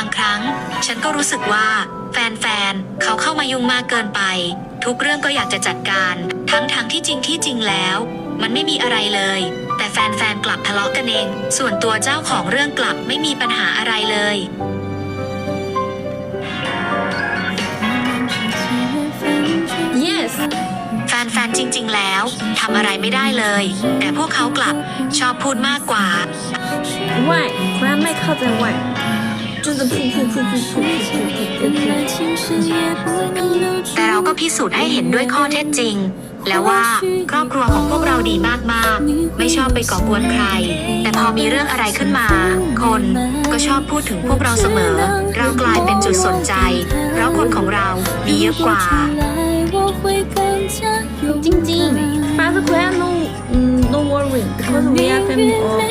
างครั้ง ฉันก็รู้สึกว่า แฟนๆ เขาเข้ามายุ่งมากเกินไป ทุกเรื่องก็อยากจะจัดการ ทั้งๆทที่จริงที่จริงแล้ว มันไม่มีอะไรเลย แต่แฟนๆ กลับทะเลาะกันเอง ส่วนตัวเจ้าของเรื่องกลับไม่มีปัญหาอะไรเลยแฟนๆ จริง ๆ แล้วทำอะไรไม่ได้เลย แต่พวกเขากลับชอบพูดมากกว่า why คุณไม่เข้าใจ why 真的噗噗噗噗噗噗。แต่เราก็พิสูจน์ให้เห็นด้วยข้อเท็จจริง แล้วว่าครอบครัวของพวกเราดีมากๆ ไม่ชอบไปก่อกวนใคร แต่พอมีเรื่องอะไรขึ้นมา คนก็ชอบพูดถึงพวกเราเสมอ เรากลายเป็นจุดสนใจ เพราะคนของเรามีเยอะกว่า จริงๆ but we are no no worry because we are family all